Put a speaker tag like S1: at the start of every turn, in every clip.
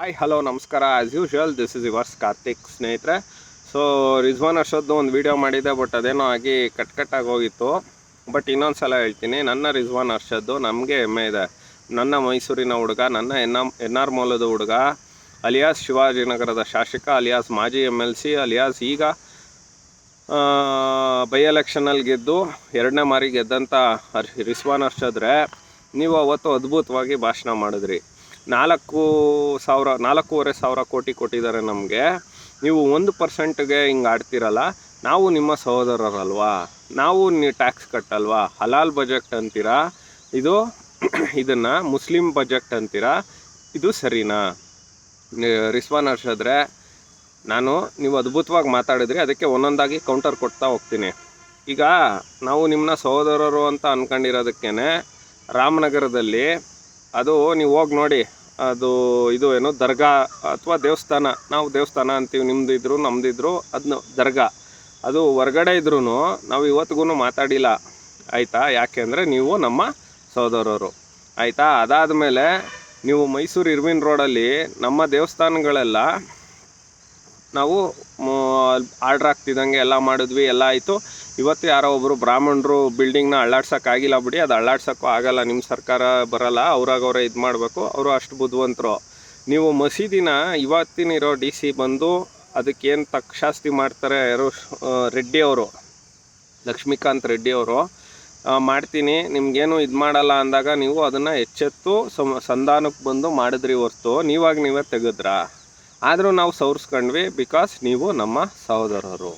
S1: Hi hello ನಮಸ್ಕಾರ. As usual this is yours Karthik ಸ್ನೇಹಿತರೆ. So Rizwan ಅರ್ಷದ್ದು ಒಂದು ವಿಡಿಯೋ ಮಾಡಿದ್ದೆ ಬಟ್ ಅದೇನೋ ಆಗಿ ಕಟ್ ಕಟ್ಟಾಗಿ ಹೋಗಿತ್ತು. ಬಟ್ ಇನ್ನೊಂದು ಸಲ ಹೇಳ್ತೀನಿ, ನನ್ನ ರಿಜ್ವಾನ್ ಅರ್ಷದ್ದು ನಮಗೆ ಹೆಮ್ಮೆ ಇದೆ. ನನ್ನ ಮೈಸೂರಿನ ಹುಡುಗ, ನನ್ನ ಎನ್ ಎನ್ ಆರ್ ಮೌಲದ ಹುಡುಗ, ಅಲಿಯಾಸ್ ಶಿವಾಜಿನಗರದ ಶಾಸಕ, ಅಲಿಯಾಸ್ ಮಾಜಿ ಎಂ ಎಲ್ ಸಿ ಅಲಿಯಾಸ್ ಈಗ ಬೈ ಎಲೆಕ್ಷನಲ್ಲಿ ಗೆದ್ದು ಎರಡನೇ ಮಾರಿ ಗೆದ್ದಂಥ ಹರ್ ರಿಸ್ವಾನ್ ಅರ್ಷದ್ರೆ, ನೀವು ಅವತ್ತು ಅದ್ಭುತವಾಗಿ ಭಾಷಣ ಮಾಡಿದ್ರಿ. ನಾಲ್ಕು ಸಾವಿರ, ನಾಲ್ಕೂವರೆ ಸಾವಿರ ಕೋಟಿ ಕೊಟ್ಟಿದ್ದಾರೆ ನಮಗೆ. ನೀವು ಒಂದು ಪರ್ಸೆಂಟ್ಗೆ ಹಿಂಗೆ ಆಡ್ತಿರಲ್ಲ, ನಾವು ನಿಮ್ಮ ಸಹೋದರರಲ್ವಾ? ನಾವು ನೀವು ಟ್ಯಾಕ್ಸ್ ಕಟ್ಟಲ್ವಾ? ಹಲಾಲ್ ಬಜೆಟ್ ಅಂತೀರಾ? ಇದು ಇದನ್ನು ಮುಸ್ಲಿಂ ಬಜೆಟ್ ಅಂತೀರಾ? ಇದು ಸರಿನಾ? ರಿಸ್ವಾನ್ ಹರ್ಷದ್ರೆ, ನಾನು ನೀವು ಅದ್ಭುತವಾಗಿ ಮಾತಾಡಿದ್ರಿ, ಅದಕ್ಕೆ ಒಂದೊಂದಾಗಿ ಕೌಂಟರ್ ಕೊಡ್ತಾ ಹೋಗ್ತೀನಿ. ಈಗ ನಾವು ನಿಮ್ಮನ್ನ ಸಹೋದರರು ಅಂತ ಅಂದ್ಕೊಂಡಿರೋದಕ್ಕೇ ರಾಮನಗರದಲ್ಲಿ, ಅದು ನೀವು ಹೋಗಿ ನೋಡಿ. ಅದು ಇದು ಏನು, ದರ್ಗಾ ಅಥವಾ ದೇವಸ್ಥಾನ. ನಾವು ದೇವಸ್ಥಾನ ಅಂತೀವಿ, ನಿಮ್ದು ಇದ್ರು ನಮ್ಮದಿದ್ರು ಅದನ್ನ ದರ್ಗಾ. ಅದು ಹೊರ್ಗಡೆ ಇದ್ರೂ ನಾವು ಇವತ್ತಿಗೂ ಮಾತಾಡಿಲ್ಲ. ಆಯಿತಾ? ಯಾಕೆಂದರೆ ನೀವು ನಮ್ಮ ಸಹೋದರರು. ಆಯಿತಾ? ಅದಾದ ಮೇಲೆ ನೀವು ಮೈಸೂರು ಇರ್ವಿನ್ ರೋಡಲ್ಲಿ ನಮ್ಮ ದೇವಸ್ಥಾನಗಳೆಲ್ಲ ನಾವು ಆರ್ಡ್ರ್ ಆಗ್ತಿದ್ದಂಗೆ ಎಲ್ಲ ಮಾಡಿದ್ವಿ, ಎಲ್ಲ ಆಯಿತು. ಇವತ್ತು ಯಾರೋ ಒಬ್ಬರು ಬ್ರಾಹ್ಮಣರು ಬಿಲ್ಡಿಂಗ್ನ ಅಳ್ಳಾಡ್ಸೋಕ್ಕಾಗಿಲ್ಲ ಬಿಡಿ, ಅದು ಅಳ್ಳಾಡ್ಸೋಕ್ಕೂ ಆಗಲ್ಲ ನಿಮ್ಮ ಸರ್ಕಾರ ಬರಲ್ಲ, ಅವ್ರಾಗ ಅವರೇ ಇದು ಮಾಡಬೇಕು, ಅವರು ಅಷ್ಟು ಬುದ್ಧಿವಂತರು ನೀವು ಮಸೀದಿನ ಇವತ್ತಿನಿರೋ ಡಿ ಸಿ ಬಂದು ಅದಕ್ಕೇನು ತಕ್ಷಾಸ್ತಿ ಮಾಡ್ತಾರೆ ಯಾರು ರೆಡ್ಡಿ ಅವರು, ಲಕ್ಷ್ಮೀಕಾಂತ್ ರೆಡ್ಡಿ ಅವರು ಮಾಡ್ತೀನಿ, ನಿಮಗೇನು ಇದು ಮಾಡಲ್ಲ ಅಂದಾಗ ನೀವು ಅದನ್ನು ಎಚ್ಚೆತ್ತು ಸಂಧಾನಕ್ಕೆ ಬಂದು ಮಾಡಿದ್ರಿ ಹೊರ್ತು, ನೀವಾಗ ನೀವೇ ತೆಗೆದ್ರಾ? ಆದರೂ ನಾವು ಸವರ್ಸ್ಕೊಂಡ್ವಿ ಬಿಕಾಸ್ ನೀವು ನಮ್ಮ ಸಹೋದರರು.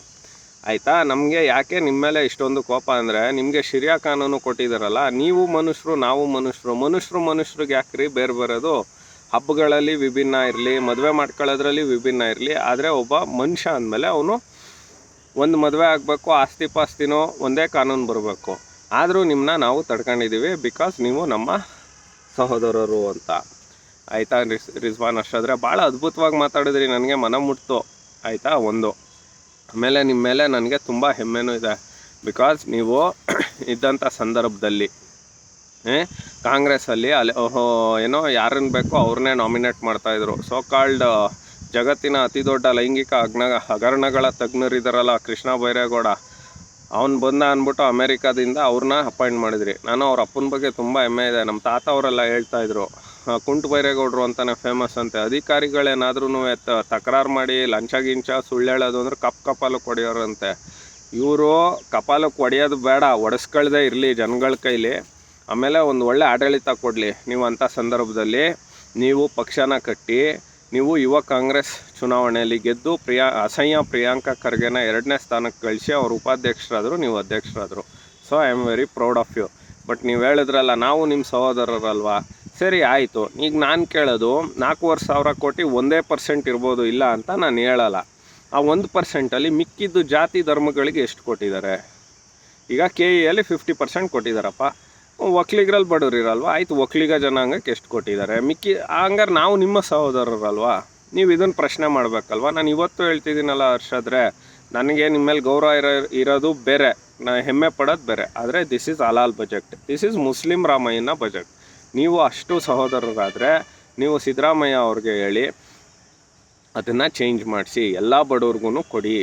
S1: ಆಯಿತಾ? ನಮಗೆ ಯಾಕೆ ನಿಮ್ಮ ಮೇಲೆ ಇಷ್ಟೊಂದು ಕೋಪ ಅಂದರೆ ನಿಮಗೆ ಶಿರಿಯಾ ಕಾನೂನು ಕೊಟ್ಟಿದ್ದಾರಲ್ಲ ನೀವು ಮನುಷ್ಯರು, ನಾವು ಮನುಷ್ಯರು. ಮನುಷ್ಯರು ಮನುಷ್ಯರಿಗೆ ಯಾಕ್ರಿ ಬೇರೆ ಬರೋದು? ಹಬ್ಬಗಳಲ್ಲಿ ವಿಭಿನ್ನ ಇರಲಿ, ಮದುವೆ ಮಾಡ್ಕೊಳ್ಳೋದ್ರಲ್ಲಿ ವಿಭಿನ್ನ ಇರಲಿ, ಆದರೆ ಒಬ್ಬ ಮನುಷ್ಯ ಅಂದಮೇಲೆ ಅವನು ಒಂದು ಮದುವೆ ಆಗಬೇಕು, ಆಸ್ತಿ ಪಾಸ್ತಿನೋ ಒಂದೇ ಕಾನೂನು ಬರಬೇಕು. ಆದರೂ ನಿಮ್ಮನ್ನ ನಾವು ತಡ್ಕೊಂಡಿದ್ದೀವಿ ಬಿಕಾಸ್ ನೀವು ನಮ್ಮ ಸಹೋದರರು ಅಂತ. ಆಯಿತಾ ರಿಸ್ ರಿಜ್ವಾನ್ ಅಷ್ಟಾದರೆ ಭಾಳ ಅದ್ಭುತವಾಗಿ ಮಾತಾಡಿದ್ರಿ ನನಗೆ ಮನ ಮುಟ್ತು. ಆಯಿತಾ ಒಂದು. ಆಮೇಲೆ ನಿಮ್ಮ ಮೇಲೆ ನನಗೆ ತುಂಬ ಹೆಮ್ಮೆನೂ ಇದೆ. ಬಿಕಾಸ್ ನೀವು ಇದ್ದಂಥ ಸಂದರ್ಭದಲ್ಲಿ ಕಾಂಗ್ರೆಸ್ಸಲ್ಲಿ ಅಲ್ಲಿ ಓಹೋ ಏನೋ ಯಾರನ್ನು ಬೇಕೋ ಅವ್ರನ್ನೇ ನಾಮಿನೇಟ್ ಮಾಡ್ತಾಯಿದ್ರು ಸೊ ಕಾಲ್ಡ್ ಜಗತ್ತಿನ ಅತಿ ದೊಡ್ಡ ಲೈಂಗಿಕ ಅಗ್ನ ಹಗರಣಗಳ ತಜ್ಞರಿದ್ದಾರಲ್ಲ ಕೃಷ್ಣ ಬೈರೇಗೌಡ. ಅವ್ನು ಬಂದ ಅಂದ್ಬಿಟ್ಟು ಅಮೇರಿಕಾದಿಂದ ಅವ್ರನ್ನ ಅಪಾಯಿಂಟ್ ಮಾಡಿದ್ರಿ. ನಾನು ಅವ್ರ ಅಪ್ಪನ ಬಗ್ಗೆ ತುಂಬ ಹೆಮ್ಮೆ ಇದೆ. ನಮ್ಮ ತಾತ ಅವರೆಲ್ಲ ಹೇಳ್ತಾ ಇದ್ರು. ಆ, ಕುಂಟು ಬೈರೇಗೌಡರು ಅಂತಾನೆ ಫೇಮಸ್ ಅಂತೆ. ಅಧಿಕಾರಿಗಳೇನಾದ್ರೂ ತಕರಾರು ಮಾಡಿ, ಲಂಚ ಗಿಂಚ ಸುಳ್ಳು ಹೇಳೋದು ಅಂದ್ರೆ ಕಪ್ ಕಪಾಲು ಕೊಡಿಯೋರಂತೆ. ಇವರು ಕಪಾಲಕ್ಕೆ ಹೊಡೆಯೋದು ಬೇಡ, ಒಡೆಸ್ಕೊಳ್ದೇ ಇರಲಿ ಜನಗಳ ಕೈಲಿ. ಆಮೇಲೆ ಒಂದು ಒಳ್ಳೆ ಆಡಳಿತ ಕೊಡಲಿ ನೀವು ಅಂಥ ಸಂದರ್ಭದಲ್ಲಿ. ನೀವು ಪಕ್ಷನ ಕಟ್ಟಿ, ನೀವು ಯುವ ಕಾಂಗ್ರೆಸ್ ಚುನಾವಣೆಯಲ್ಲಿ ಗೆದ್ದು ಪ್ರಿಯಾ, ಅಸಹ್ಯ ಪ್ರಿಯಾಂಕಾ ಖರ್ಗೆನ ಎರಡನೇ ಸ್ಥಾನಕ್ಕೆ ಕಳಿಸಿ ಅವರು ಉಪಾಧ್ಯಕ್ಷರಾದರು, ನೀವು ಅಧ್ಯಕ್ಷರಾದರು. So I am very proud of you but ನೀವು ಹೇಳಿದ್ರಲ್ಲ, ನಾವು ನಿಮ್ಮ ಸಹೋದರರಲ್ವಾ? ಸರಿ, ಆಯಿತು. ಈಗ ನಾನು ಕೇಳೋದು, ನಾಲ್ಕೂವರೆ ಸಾವಿರ ಕೋಟಿ ಒಂದೇ ಪರ್ಸೆಂಟ್ ಇರ್ಬೋದು ಇಲ್ಲ ಅಂತ ನಾನು ಹೇಳಲ್ಲ. ಆ ಒಂದು ಪರ್ಸೆಂಟಲ್ಲಿ ಮಿಕ್ಕಿದ್ದು ಜಾತಿ ಧರ್ಮಗಳಿಗೆ ಎಷ್ಟು ಕೊಟ್ಟಿದ್ದಾರೆ? ಈಗ ಕೆ ಇಯಲ್ಲಿ ಫಿಫ್ಟಿ ಪರ್ಸೆಂಟ್ ಕೊಟ್ಟಿದ್ದಾರಪ್ಪ. ಇರಲ್ವ? ಆಯ್ತು, ಒಕ್ಲಿಗ ಜನಾಂಗಕ್ಕೆ ಎಷ್ಟು ಕೊಟ್ಟಿದ್ದಾರೆ? ಮಿಕ್ಕಿ, ಹಂಗಾರೆ ನಾವು ನಿಮ್ಮ ಸಹೋದರರಲ್ವಾ? ನೀವು ಇದನ್ನು ಪ್ರಶ್ನೆ ಮಾಡಬೇಕಲ್ವ? ನಾನು ಇವತ್ತು ಹೇಳ್ತಿದ್ದೀನಲ್ಲ ಹರ್ಷಾದ್ರೆ ನನಗೆ ನಿಮ್ಮ ಮೇಲೆ ಗೌರವ ಇರೋ, ಇರೋದು ಬೇರೆ. ನಾ ಹೆಮ್ಮೆ ಪಡೋದು ಬೇರೆ. ಆದರೆ ದಿಸ್ ಇಸ್ ಅಲಾಲ್ ಬಜೆಟ್ ದಿಸ್ ಇಸ್ ಮುಸ್ಲಿಂ ರಾಮಯ್ಯನ ಬಜೆಟ್ ನೀವು ಅಷ್ಟು ಸಹೋದರರಾದರೆ ನೀವು ಸಿದ್ದರಾಮಯ್ಯ ಅವ್ರಿಗೆ ಹೇಳಿ, ಅದನ್ನು ಚೇಂಜ್ ಮಾಡಿಸಿ, ಎಲ್ಲ ಬಡವ್ರಿಗೂ ಕೊಡಿ,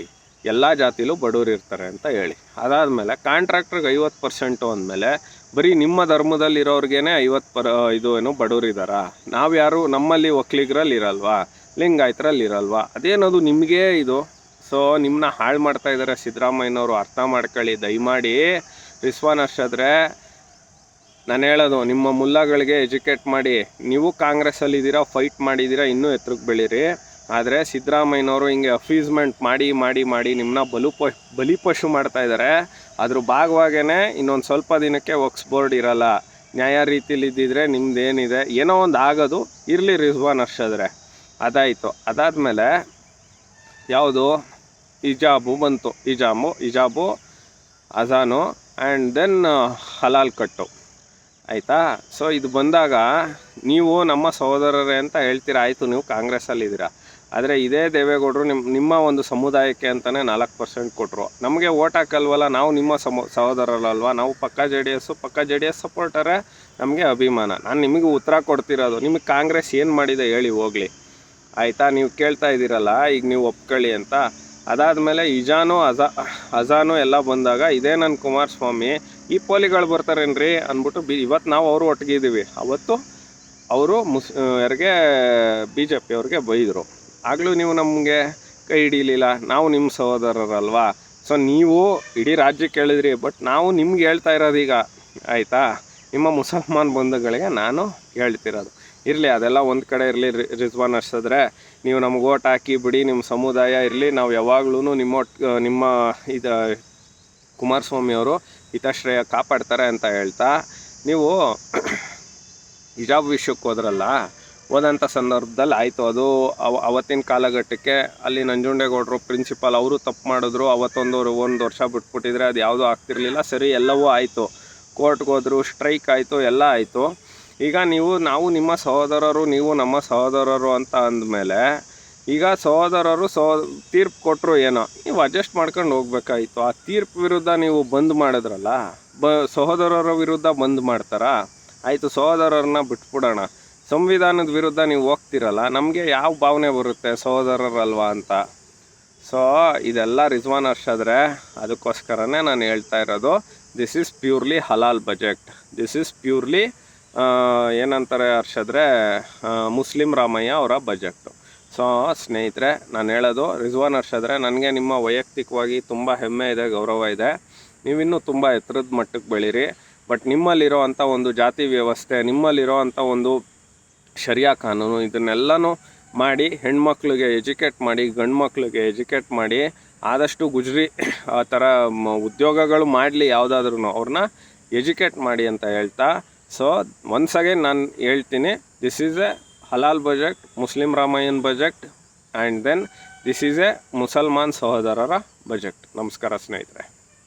S1: ಎಲ್ಲ ಜಾತಿಲೂ ಬಡವ್ರು ಇರ್ತಾರೆ ಅಂತ ಹೇಳಿ. ಅದಾದಮೇಲೆ ಕಾಂಟ್ರಾಕ್ಟ್ರಿಗೆ ಐವತ್ತು ಪರ್ಸೆಂಟು ಅಂದಮೇಲೆ ಬರೀ ನಿಮ್ಮ ಧರ್ಮದಲ್ಲಿರೋರಿಗೇನೆ ಐವತ್ತು ಪರ್, ಇದು ಏನು ಬಡವ್ರು ಇದ್ದಾರಾ? ನಾವು ಯಾರು, ನಮ್ಮಲ್ಲಿ ಒಕ್ಲಿಗರಲ್ಲಿ ಇರಲ್ವಾ? ಲಿಂಗಾಯತರಲ್ಲಿ ಇರಲ್ವಾ? ಅದೇನದು ನಿಮಗೆ ಇದು? ಸೊ ನಿಮ್ಮನ್ನ ಹಾಳು ಮಾಡ್ತಾ ಇದ್ದಾರೆ ಸಿದ್ದರಾಮಯ್ಯನವರು, ಅರ್ಥ ಮಾಡ್ಕೊಳ್ಳಿ, ದಯಮಾಡಿ ರಿಸ್ವಾನ್ ಅಷ್ಟಾದ್ರೆ ನಾನು ಹೇಳೋದು, ನಿಮ್ಮ ಮುಲ್ಲಗಳಿಗೆ ಎಜುಕೇಟ್ ಮಾಡಿ, ನೀವು ಕಾಂಗ್ರೆಸ್ಸಲ್ಲಿ ಇದ್ದೀರಾ ಫೈಟ್ ಮಾಡಿದ್ದೀರಾ, ಇನ್ನೂ ಎತ್ತರಕ್ಕೆ ಬೆಳೀರಿ. ಆದರೆ ಸಿದ್ದರಾಮಯ್ಯನವರು ಹಿಂಗೆ ಅಫೀಸ್ಮೆಂಟ್ ಮಾಡಿ ಮಾಡಿ ಮಾಡಿ ನಿಮ್ಮನ್ನ ಬಲು ಪ ಬಲಿಪಶು ಮಾಡ್ತಾ ಇದ್ದಾರೆ ಅದ್ರ ಭಾಗವಾಗೇ ಇನ್ನೊಂದು ಸ್ವಲ್ಪ ದಿನಕ್ಕೆ ವಕ್ಸ್ ಬೋರ್ಡ್ ಇರಲ್ಲ. ನ್ಯಾಯ ರೀತಿಲಿ ಇದ್ದಿದ್ರೆ ನಿಮ್ದೇನಿದೆ, ಏನೋ ಒಂದು ಆಗೋದು, ಇರಲಿ ರಿಜ್ವಾನ್ ಅರ್ಷದ್ರೆ ಅದಾಯಿತು. ಅದಾದಮೇಲೆ ಯಾವುದು? ಇಜಾಬು ಬಂತು. ಇಜಾಮು ಇಜಾಬು ಅಜಾನು ಆ್ಯಂಡ್ ದೆನ್, ಹಲಾಲ್ ಕಟ್ಟು. ಆಯಿತಾ? ಸೊ ಇದು ಬಂದಾಗ ನೀವು ನಮ್ಮ ಸಹೋದರರೇ ಅಂತ ಹೇಳ್ತೀರಾ? ಆಯಿತು, ನೀವು ಕಾಂಗ್ರೆಸ್ಸಲ್ಲಿದ್ದೀರಾ ಆದರೆ ಇದೇ ದೇವೇಗೌಡರು ನಿಮ್ಮ ನಿಮ್ಮ ಒಂದು ಸಮುದಾಯಕ್ಕೆ ಅಂತಲೇ ನಾಲ್ಕು ಪರ್ಸೆಂಟ್ ಕೊಟ್ಟರು ನಮಗೆ ಓಟ್ ಹಾಕಲ್ವಲ್ಲ, ನಾವು ನಿಮ್ಮ ಸಮ, ಸಹೋದರರಲ್ವಾ? ನಾವು ಪಕ್ಕ ಜೆ ಡಿ ಎಸ್ಸು ಪಕ್ಕ ಜೆ ಡಿ ಎಸ್ ಸಪೋರ್ಟರೇ ನಮಗೆ ಅಭಿಮಾನ. ನಾನು ನಿಮಗೆ ಉತ್ತರ ಕೊಡ್ತಿರೋದು. ನಿಮಗೆ ಕಾಂಗ್ರೆಸ್ ಏನು ಮಾಡಿದೆ ಹೇಳಿ ಹೋಗಲಿ. ಆಯಿತಾ? ನೀವು ಕೇಳ್ತಾ ಇದ್ದೀರಲ್ಲ, ಈಗ ನೀವು ಒಪ್ಕೊಳ್ಳಿ ಅಂತ. ಅದಾದಮೇಲೆ ಇಜಾನು ಅಜಾ, ಅಜಾನು ಎಲ್ಲ ಬಂದಾಗ ಇದೇ ನನ್ನ ಕುಮಾರಸ್ವಾಮಿ, ಈ ಪೋಲಿಗಳು ಬರ್ತಾರೇನ್ರಿ ಅಂದ್ಬಿಟ್ಟು ಬಿ ಇವತ್ತು ನಾವು ಅವರು ಒಟ್ಟಿಗಿದ್ದೀವಿ ಅವತ್ತು ಅವರು ಮುಸ್ ಯಾರಿಗೆ, ಬಿ ಜೆ ಪಿ ಅವ್ರಿಗೆ ಬೈದರು. ಆಗಲೂ ನೀವು ನಮಗೆ ಕೈ ಹಿಡೀಲಿಲ್ಲ, ನಾವು ನಿಮ್ಮ ಸಹೋದರರಲ್ವಾ? ಸೊ ನೀವು ಇಡೀ ರಾಜ್ಯಕ್ಕೆ ಕೇಳಿದ್ರಿ ಬಟ್ ನಾವು ನಿಮ್ಗೆ ಹೇಳ್ತಾ ಇರೋದು ಈಗ ಆಯಿತಾ? ನಿಮ್ಮ ಮುಸಲ್ಮಾನ್ ಬಂಧುಗಳಿಗೆ ನಾನು ಹೇಳ್ತಿರೋದು. ಇರಲಿ, ಅದೆಲ್ಲ ಒಂದು ಕಡೆ ಇರಲಿ ರಿಜ್ವಾನ್ ಅರ್ಸಿದ್ರೆ ನೀವು ನಮ್ಗೆ ಓಟ್ ಹಾಕಿ ಬಿಡಿ ನಿಮ್ಮ ಸಮುದಾಯ ಇರಲಿ, ನಾವು ಯಾವಾಗ್ಲೂ ನಿಮ್ಮ ನಿಮ್ಮ ಇದು ಕುಮಾರಸ್ವಾಮಿ ಅವರು ಹಿತಾಶ್ರಯ ಕಾಪಾಡ್ತಾರೆ ಅಂತ ಹೇಳ್ತಾ, ನೀವು ಹಿಜಾಬ್ ವಿಷಯಕ್ಕೆ ಹೋದ್ರಲ್ಲ ಹೋದಂಥ ಸಂದರ್ಭದಲ್ಲಿ ಆಯಿತು, ಅದು ಅವ, ಅವತ್ತಿನ ಕಾಲಘಟ್ಟಕ್ಕೆ ಅಲ್ಲಿ ನಂಜುಂಡೇಗೌಡರು ಪ್ರಿನ್ಸಿಪಾಲ್ ಅವರು ತಪ್ಪು ಮಾಡಿದ್ರು ಅವತ್ತೊಂದು ಒಂದು ವರ್ಷ ಬಿಟ್ಬಿಟ್ಟಿದ್ರೆ ಅದು ಯಾವುದೂ ಆಗ್ತಿರಲಿಲ್ಲ, ಸರಿ, ಎಲ್ಲವೂ ಆಯಿತು. ಕೋರ್ಟ್ಗೆ ಹೋದ್ರು ಸ್ಟ್ರೈಕ್ ಆಯಿತು, ಎಲ್ಲ ಆಯಿತು. ಈಗ ನೀವು, ನಾವು ನಿಮ್ಮ ಸಹೋದರರು, ನೀವು ನಮ್ಮ ಸಹೋದರರು ಅಂತ ಅಂದಮೇಲೆ, ಈಗ ಸಹೋದರರು ಸೋ ತೀರ್ಪು ಕೊಟ್ಟರು ಏನೋ, ನೀವು ಅಡ್ಜಸ್ಟ್ ಮಾಡ್ಕೊಂಡು ಹೋಗ್ಬೇಕಾಯಿತು. ಆ ತೀರ್ಪು ವಿರುದ್ಧ ನೀವು ಬಂದ್ ಮಾಡಿದ್ರಲ್ಲ, ಬ, ಸಹೋದರರ ವಿರುದ್ಧ ಬಂದ್ ಮಾಡ್ತಾರಾ? ಆಯಿತು, ಸಹೋದರರನ್ನ ಬಿಟ್ಬಿಡೋಣ. ಸಂವಿಧಾನದ ವಿರುದ್ಧ ನೀವು ಹೋಗ್ತಿರಲ್ಲ, ನಮಗೆ ಯಾವ ಭಾವನೆ ಬರುತ್ತೆ ಸಹೋದರರಲ್ವಾ ಅಂತ? ಸೊ ಇದೆಲ್ಲ ರಿಜ್ವಾನ್ ಅರ್ಷದ್ರೆ ಅದಕ್ಕೋಸ್ಕರನೇ ನಾನು ಹೇಳ್ತಾ ಇರೋದು ದಿಸ್ ಈಸ್ ಪ್ಯೂರ್ಲಿ ಹಲಾಲ್ ಬಜೆಟ್ ದಿಸ್ ಈಸ್ ಪ್ಯೂರ್ಲಿ ಏನಂತಾರೆ ಹರ್ಷದ್ರೆ ಮುಸ್ಲಿಂ ರಾಮಯ್ಯ ಅವರ ಬಜೆಟ್ಟು. ಸೊ ಸ್ನೇಹಿತರೆ, ನಾನು ಹೇಳೋದು, ರಿಜ್ವಾನ್ ಹರ್ಷದ್ರೆ, ನನಗೆ ನಿಮ್ಮ ವೈಯಕ್ತಿಕವಾಗಿ ತುಂಬ ಹೆಮ್ಮೆ ಇದೆ, ಗೌರವ ಇದೆ. ನೀವಿನ್ನೂ ತುಂಬ ಎತ್ತರದ ಮಟ್ಟಕ್ಕೆ ಬೆಳೀರಿ. ಬಟ್ ನಿಮ್ಮಲ್ಲಿರೋ ಅಂಥ ಒಂದು ಜಾತಿ ವ್ಯವಸ್ಥೆ ನಿಮ್ಮಲ್ಲಿರೋ ಅಂಥ ಒಂದು ಶರಿಯಾ ಕಾನೂನು, ಇದನ್ನೆಲ್ಲನೂ ಮಾಡಿ, ಹೆಣ್ಮಕ್ಳಿಗೆ ಎಜುಕೇಟ್ ಮಾಡಿ ಗಂಡು ಮಕ್ಳಿಗೆ ಎಜುಕೇಟ್ ಮಾಡಿ, ಆದಷ್ಟು ಗುಜ್ರಿ, ಆ ಥರ ಉದ್ಯೋಗಗಳು ಮಾಡಲಿ ಯಾವುದಾದ್ರೂ ಅವ್ರನ್ನ ಎಜುಕೇಟ್ ಮಾಡಿ ಅಂತ ಹೇಳ್ತಾ ಸೊ ಒನ್ಸ್ ಅಗೇನ್ ನಾನು ಹೇಳ್ತೀನಿ ದಿಸ್ ಈಸ್ ಎ ಹಲಾಲ್ budget Muslim Ramayan budget and then this is a ಮುಸಲ್ಮಾನ್ ಸಹೋದರರ ಬಜೆಟ್ ನಮಸ್ಕಾರ ಸ್ನೇಹಿತರೆ.